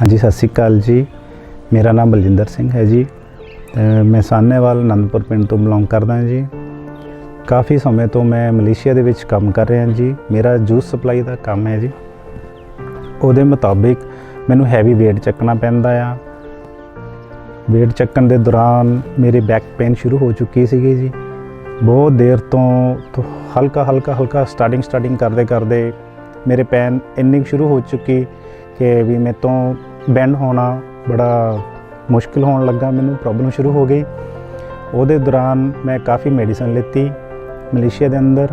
ਹਾਂਜੀ, ਸਤਿ ਸ਼੍ਰੀ ਅਕਾਲ ਜੀ। ਮੇਰਾ ਨਾਮ ਬਲਜਿੰਦਰ ਸਿੰਘ ਹੈ ਜੀ ਮੈਂ ਸਾਹਨੇਵਾਲ ਅਨੰਦਪੁਰ ਪਿੰਡ ਤੋਂ ਬਿਲੋਂਗ ਕਰਦਾ ਜੀ। ਕਾਫੀ ਸਮੇਂ ਤੋਂ ਮੈਂ ਮਲੇਸ਼ੀਆ ਦੇ ਵਿੱਚ ਕੰਮ ਕਰ ਰਿਹਾ ਜੀ। ਮੇਰਾ ਜੂਸ ਸਪਲਾਈ ਦਾ ਕੰਮ ਹੈ ਜੀ। ਉਹਦੇ ਮੁਤਾਬਿਕ ਮੈਨੂੰ ਹੈਵੀ weight ਚੱਕਣਾ ਪੈਂਦਾ ਆ। weight ਚੱਕਣ ਦੇ ਦੌਰਾਨ ਮੇਰੇ ਬੈਕ ਪੇਨ ਸ਼ੁਰੂ ਹੋ ਚੁੱਕੀ ਸੀਗੀ ਜੀ। ਬਹੁਤ ਦੇਰ ਤੋਂ ਹਲਕਾ ਹਲਕਾ ਹਲਕਾ ਸਟਾਰਟਿੰਗ ਸਟਾਰਟਿੰਗ ਕਰਦੇ ਕਰਦੇ ਮੇਰੇ ਪੈਨ ਇੰਨੀ ਸ਼ੁਰੂ ਹੋ ਚੁੱਕੀ ਕਿ ਵੀ ਮੇਰੇ ਤੋਂ ਬੈਂਡ ਹੋਣਾ ਬੜਾ ਮੁਸ਼ਕਿਲ ਹੋਣ ਲੱਗਾ, ਮੈਨੂੰ ਪ੍ਰੋਬਲਮ ਸ਼ੁਰੂ ਹੋ ਗਈ। ਉਹਦੇ ਦੌਰਾਨ ਮੈਂ ਕਾਫੀ ਮੈਡੀਸਨ ਲਿੱਤੀ ਮਲੇਸ਼ੀਆ ਦੇ ਅੰਦਰ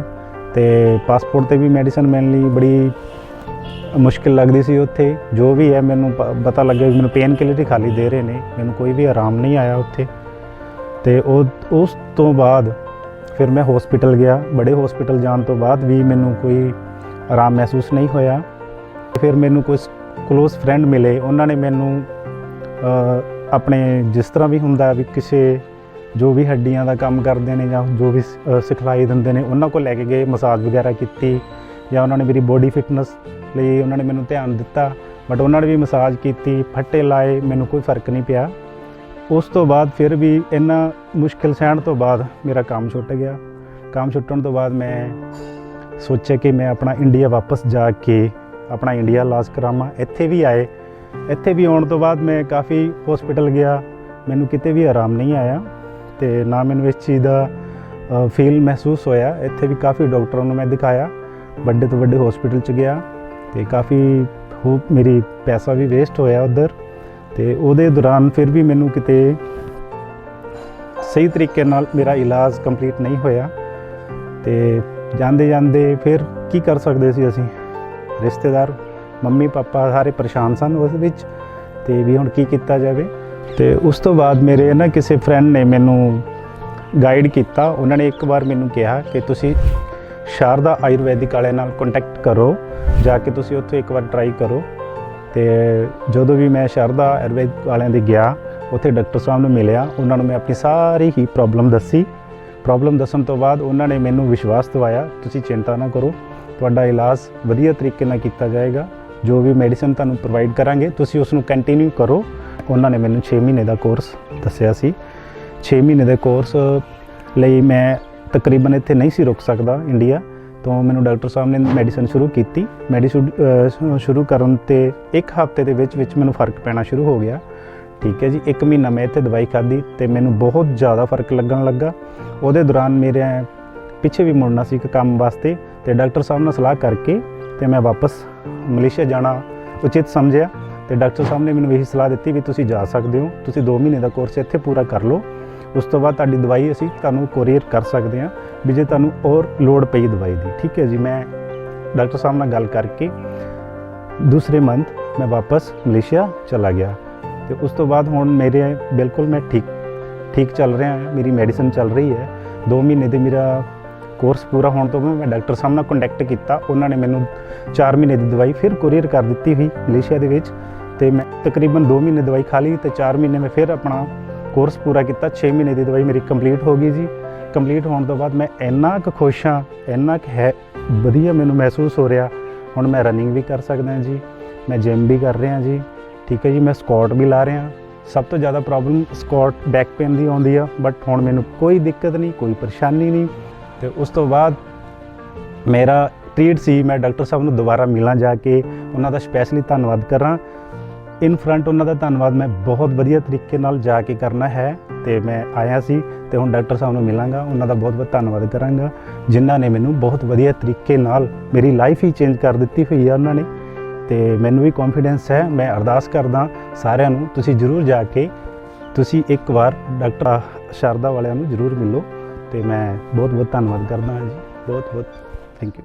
ਤੇ ਪਾਸਪੋਰਟ ਤੇ ਵੀ ਮੈਡੀਸਨ ਮਿਲਣ ਲਈ ਬੜੀ ਮੁਸ਼ਕਿਲ ਲੱਗਦੀ ਸੀ ਉੱਥੇ। ਜੋ ਵੀ ਹੈ, ਮੈਨੂੰ ਪ- ਪਤਾ ਲੱਗਿਆ ਵੀ ਮੈਨੂੰ ਪੇਨ ਕਿਲਰ ਹੀ ਖਾਲੀ ਦੇ ਰਹੇ ਨੇ। ਮੈਨੂੰ ਕੋਈ ਵੀ ਆਰਾਮ ਨਹੀਂ ਆਇਆ ਉੱਥੇ। ਤੇ ਉਹ, ਉਸ ਤੋਂ ਬਾਅਦ ਫਿਰ ਮੈਂ ਹਸਪੀਟਲ ਗਿਆ। ਬੜੇ ਹਸਪੀਟਲ ਜਾਣ ਤੋਂ ਬਾਅਦ ਵੀ ਮੈਨੂੰ ਕੋਈ ਆਰਾਮ ਮਹਿਸੂਸ ਨਹੀਂ ਹੋਇਆ। ਫਿਰ ਮੈਨੂੰ ਕੁਝ ਕਲੋਜ਼ ਫਰੈਂਡ ਮਿਲੇ, ਉਹਨਾਂ ਨੇ ਮੈਨੂੰ ਆਪਣੇ ਜਿਸ ਤਰ੍ਹਾਂ ਵੀ ਹੁੰਦਾ ਵੀ ਕਿਸੇ ਜੋ ਵੀ ਹੱਡੀਆਂ ਦਾ ਕੰਮ ਕਰਦੇ ਨੇ ਜਾਂ ਜੋ ਵੀ ਸਿਖਲਾਈ ਦਿੰਦੇ ਨੇ, ਉਹਨਾਂ ਕੋਲ ਲੈ ਕੇ ਗਏ, ਮਸਾਜ ਵਗੈਰਾ ਕੀਤੀ, ਜਾਂ ਉਹਨਾਂ ਨੇ ਮੇਰੀ ਬੋਡੀ ਫਿਟਨੈਸ ਲਈ ਉਹਨਾਂ ਨੇ ਮੈਨੂੰ ਧਿਆਨ ਦਿੱਤਾ ਬਟ ਉਹਨਾਂ ਨੇ ਵੀ ਮਸਾਜ ਕੀਤੀ, ਫੱਟੇ ਲਾਏ, ਮੈਨੂੰ ਕੋਈ ਫ਼ਰਕ ਨਹੀਂ ਪਿਆ। ਉਸ ਤੋਂ ਬਾਅਦ ਫਿਰ ਵੀ ਇੰਨਾ ਮੁਸ਼ਕਿਲ ਸਹਿਣ ਤੋਂ ਬਾਅਦ ਮੇਰਾ ਕੰਮ ਛੁੱਟ ਗਿਆ। ਕੰਮ ਛੁੱਟਣ ਤੋਂ ਬਾਅਦ ਮੈਂ ਸੋਚਿਆ ਕਿ ਮੈਂ ਆਪਣਾ ਇੰਡੀਆ ਵਾਪਸ ਜਾ ਕੇ ਆਪਣਾ ਇੰਡੀਆ ਇਲਾਜ ਕਰਾਵਾਂ, ਇੱਥੇ ਵੀ ਆਏ। ਇੱਥੇ ਵੀ ਆਉਣ ਤੋਂ ਬਾਅਦ ਮੈਂ ਕਾਫੀ ਹਸਪੀਟਲ ਗਿਆ। ਮੈਨੂੰ ਕਿਤੇ ਵੀ ਆਰਾਮ ਨਹੀਂ ਆਇਆ ਤੇ ਨਾ ਮੈਨੂੰ ਇਸ ਚੀਜ਼ ਦਾ ਫੀਲ ਮਹਿਸੂਸ ਹੋਇਆ। ਇੱਥੇ ਵੀ ਕਾਫੀ ਡਾਕਟਰਾਂ ਨੂੰ ਮੈਂ ਦਿਖਾਇਆ। ਵੱਡੇ ਤੋਂ ਵੱਡੇ ਹਸਪੀਟਲ ਚ ਗਿਆ ਤੇ ਕਾਫੀ ਹੋ ਮੇਰੀ ਪੈਸਾ ਵੀ ਵੇਸਟ ਹੋਇਆ ਉਧਰ ਤੇ ਉਹਦੇ ਦੌਰਾਨ ਫਿਰ ਵੀ ਮੈਨੂੰ ਕਿਤੇ ਸਹੀ ਤਰੀਕੇ ਨਾਲ ਮੇਰਾ ਇਲਾਜ ਕੰਪਲੀਟ ਨਹੀਂ ਹੋਇਆ ਤੇ ਜਾਂਦੇ ਜਾਂਦੇ ਫਿਰ ਕੀ ਕਰ ਸਕਦੇ ਸੀ ਅਸੀਂ? ਰਿਸ਼ਤੇਦਾਰ, ਮੰਮੀ, ਪਾਪਾ ਸਾਰੇ ਪਰੇਸ਼ਾਨ ਸਨ ਉਸ ਵਿੱਚ ਤੇ ਵੀ ਹੁਣ ਕੀ ਕੀਤਾ ਜਾਵੇ। ਤੇ ਉਸ ਤੋਂ ਬਾਅਦ ਮੇਰੇ ਨਾ ਕਿਸੇ ਫਰੈਂਡ ਨੇ ਮੈਨੂੰ ਗਾਈਡ ਕੀਤਾ। ਉਹਨਾਂ ਨੇ ਇੱਕ ਵਾਰ ਮੈਨੂੰ ਕਿਹਾ ਕਿ ਤੁਸੀਂ ਸ਼ਾਰਦਾ ਆਯੁਰਵੈਦਿਕ ਵਾਲਿਆਂ ਨਾਲ ਕੰਟੈਕਟ ਕਰੋ, ਜਾ ਕੇ ਤੁਸੀਂ ਉੱਥੇ ਇੱਕ ਵਾਰ ਟਰਾਈ ਕਰੋ। ਤੇ ਜਦੋਂ ਵੀ ਮੈਂ ਸ਼ਾਰਦਾ ਆਯੁਰਵੈਦਿਕ ਵਾਲਿਆਂ ਦੇ ਗਿਆ, ਉੱਥੇ ਡਾਕਟਰ ਸਾਹਿਬ ਨੂੰ ਮਿਲਿਆ। ਉਹਨਾਂ ਨੂੰ ਮੈਂ ਆਪਣੀ ਸਾਰੀ ਹੀ ਪ੍ਰੋਬਲਮ ਦੱਸੀ। ਪ੍ਰੋਬਲਮ ਦੱਸਣ ਤੋਂ ਬਾਅਦ ਉਹਨਾਂ ਨੇ ਮੈਨੂੰ ਵਿਸ਼ਵਾਸ ਦਿਵਾਇਆ, ਤੁਸੀਂ ਚਿੰਤਾ ਨਾ ਕਰੋ। ਤੁਹਾਡਾ ਇਲਾਜ ਵਧੀਆ ਤਰੀਕੇ ਨਾਲ ਕੀਤਾ ਜਾਏਗਾ। ਜੋ ਵੀ ਮੈਡੀਸਨ ਤੁਹਾਨੂੰ ਪ੍ਰੋਵਾਈਡ ਕਰਾਂਗੇ, ਤੁਸੀਂ ਉਸ ਨੂੰ ਕੰਟੀਨਿਊ ਕਰੋ। ਉਹਨਾਂ ਨੇ ਮੈਨੂੰ 6 ਮਹੀਨੇ ਦਾ ਕੋਰਸ ਦੱਸਿਆ ਸੀ। 6 ਮਹੀਨੇ ਦੇ ਕੋਰਸ ਲਈ ਮੈਂ ਤਕਰੀਬਨ ਇੱਥੇ ਨਹੀਂ ਸੀ ਰੁਕ ਸਕਦਾ ਇੰਡੀਆ ਤੋਂ ਮੈਨੂੰ ਡਾਕਟਰ ਸਾਹਿਬ ਨੇ ਮੈਡੀਸਨ ਸ਼ੁਰੂ ਕੀਤੀ। ਮੈਡੀਸਨ ਸ਼ੁਰੂ ਕਰਨ ਤੇ ਇੱਕ ਹਫ਼ਤੇ ਦੇ ਵਿੱਚ ਵਿੱਚ ਮੈਨੂੰ ਫ਼ਰਕ ਪੈਣਾ ਸ਼ੁਰੂ ਹੋ ਗਿਆ। ਠੀਕ ਹੈ ਜੀ, ਇੱਕ ਮਹੀਨਾ ਮੈਂ ਇੱਥੇ ਦਵਾਈ ਖਾਧੀ ਤੇ ਮੈਨੂੰ ਬਹੁਤ ਜ਼ਿਆਦਾ ਫ਼ਰਕ ਲੱਗਣ ਲੱਗਾ। ਉਹਦੇ ਦੌਰਾਨ ਮੇਰੇ ਪਿੱਛੇ ਵੀ ਮੁੜਨਾ ਸੀ ਇੱਕ ਕੰਮ ਵਾਸਤੇ ਤੇ ਡਾਕਟਰ ਸਾਹਿਬ ਨਾਲ ਸਲਾਹ ਕਰਕੇ ਤੇ ਮੈਂ ਵਾਪਸ ਮਲੇਸ਼ੀਆ ਜਾਣਾ ਉਚਿਤ ਸਮਝਿਆ ਤੇ ਡਾਕਟਰ ਸਾਹਿਬ ਨੇ ਮੈਨੂੰ ਇਹੀ ਸਲਾਹ ਦਿੱਤੀ ਵੀ ਤੁਸੀਂ ਜਾ ਸਕਦੇ ਹੋ, ਤੁਸੀਂ 2 ਮਹੀਨੇ ਦਾ ਕੋਰਸ ਇੱਥੇ ਪੂਰਾ ਕਰ ਲਓ। ਉਸ ਤੋਂ ਬਾਅਦ ਤੁਹਾਡੀ ਦਵਾਈ ਅਸੀਂ ਤੁਹਾਨੂੰ ਕੋਰੀਅਰ ਕਰ ਸਕਦੇ ਹਾਂ ਵੀ ਜੇ ਤੁਹਾਨੂੰ ਹੋਰ ਲੋੜ ਪਈ ਦਵਾਈ ਦੀ। ਠੀਕ ਹੈ ਜੀ, ਮੈਂ ਡਾਕਟਰ ਸਾਹਿਬ ਨਾਲ ਗੱਲ ਕਰਕੇ ਦੂਸਰੇ ਮੰਥ ਮੈਂ ਵਾਪਸ ਮਲੇਸ਼ੀਆ ਚਲਾ ਗਿਆ ਤੇ ਉਸ ਤੋਂ ਬਾਅਦ ਹੁਣ ਮੇਰੇ ਬਿਲਕੁਲ ਮੈਂ ਠੀਕ ਠੀਕ ਚੱਲ ਰਿਹਾ ਹਾਂ, ਮੇਰੀ ਮੈਡੀਸਨ ਚੱਲ ਰਹੀ ਹੈ। 2 ਮਹੀਨੇ 'ਤੇ ਮੇਰਾ ਕੋਰਸ ਪੂਰਾ ਹੋਣ ਤੋਂ ਬਾਅਦ ਮੈਂ ਡਾਕਟਰ ਸਾਹਿਬ ਨਾਲ ਕੰਟੈਕਟ ਕੀਤਾ। ਉਹਨਾਂ ਨੇ ਮੈਨੂੰ 4 ਮਹੀਨੇ ਦੀ ਦਵਾਈ ਫਿਰ ਕੋਰੀਅਰ ਕਰ ਦਿੱਤੀ ਹੋਈ ਮਲੇਸ਼ੀਆ ਦੇ ਵਿੱਚ ਤੇ ਮੈਂ ਤਕਰੀਬਨ 2 ਮਹੀਨੇ ਦਵਾਈ ਖਾ ਲਈ ਤੇ 4 ਮਹੀਨੇ ਮੈਂ ਫਿਰ ਆਪਣਾ ਕੋਰਸ ਪੂਰਾ ਕੀਤਾ। 6 ਮਹੀਨੇ ਦੀ ਦਵਾਈ ਮੇਰੀ ਕੰਪਲੀਟ ਹੋ ਗਈ ਜੀ। ਕੰਪਲੀਟ ਹੋਣ ਤੋਂ ਬਾਅਦ ਮੈਂ ਇੰਨਾ ਕੁ ਖੁਸ਼ ਹਾਂ, ਇੰਨਾ ਕੁ ਹੈ, ਵਧੀਆ ਮੈਨੂੰ ਮਹਿਸੂਸ ਹੋ ਰਿਹਾ। ਹੁਣ ਮੈਂ ਰਨਿੰਗ ਵੀ ਕਰ ਸਕਦਾ ਜੀ, ਮੈਂ ਜਿਮ ਵੀ ਕਰ ਰਿਹਾ ਜੀ। ਠੀਕ ਹੈ ਜੀ, ਮੈਂ ਸਕੁਆਟ ਵੀ ਲਾ ਰਿਹਾ। ਸਭ ਤੋਂ ਜ਼ਿਆਦਾ ਪ੍ਰੋਬਲਮ ਸਕੁਆਟ ਬੈਕ ਪੇਨ ਦੀ ਆਉਂਦੀ ਆ ਬਟ ਹੁਣ ਮੈਨੂੰ ਕੋਈ ਦਿੱਕਤ ਨਹੀਂ, ਕੋਈ ਪਰੇਸ਼ਾਨੀ ਨਹੀਂ। ਤੇ ਉਸ ਤੋਂ ਬਾਅਦ ਮੇਰਾ ਟ੍ਰੀਟ ਸੀ, ਮੈਂ ਡਾਕਟਰ ਸਾਹਿਬ ਨੂੰ ਦੁਬਾਰਾ ਮਿਲਾਂ ਜਾ ਕੇ, ਉਹਨਾਂ ਦਾ ਸਪੈਸ਼ਲੀ ਧੰਨਵਾਦ ਕਰਾਂ। ਇਨ ਫਰੰਟ ਉਹਨਾਂ ਦਾ ਧੰਨਵਾਦ ਮੈਂ ਬਹੁਤ ਵਧੀਆ ਤਰੀਕੇ ਨਾਲ ਜਾ ਕੇ ਕਰਨਾ ਹੈ ਤੇ ਮੈਂ ਆਇਆ ਸੀ ਤੇ ਹੁਣ ਡਾਕਟਰ ਸਾਹਿਬ ਨੂੰ ਮਿਲਾਂਗਾ, ਉਹਨਾਂ ਦਾ ਬਹੁਤ ਬਹੁਤ ਧੰਨਵਾਦ ਕਰਾਂਗਾ, ਜਿਨ੍ਹਾਂ ਨੇ ਮੈਨੂੰ ਬਹੁਤ ਵਧੀਆ ਤਰੀਕੇ ਨਾਲ ਮੇਰੀ ਲਾਈਫ ਹੀ ਚੇਂਜ ਕਰ ਦਿੱਤੀ ਹੋਈ ਆ ਉਹਨਾਂ ਨੇ। ਤੇ ਮੈਨੂੰ ਵੀ ਕੌਨਫੀਡੈਂਸ ਹੈ, ਮੈਂ ਅਰਦਾਸ ਕਰਦਾ ਸਾਰਿਆਂ ਨੂੰ, ਤੁਸੀਂ ਜਰੂਰ ਜਾ ਕੇ, ਤੁਸੀਂ ਇੱਕ ਵਾਰ ਡਾਕਟਰ ਸ਼ਾਰਦਾ ਵਾਲਿਆਂ ਨੂੰ ਜਰੂਰ ਮਿਲੋ। ਤੇ ਮੈਂ ਬਹੁਤ ਬਹੁਤ ਧੰਨਵਾਦ ਕਰਦਾ ਹਾਂ ਜੀ। ਬਹੁਤ ਬਹੁਤ ਥੈਂਕ ਯੂ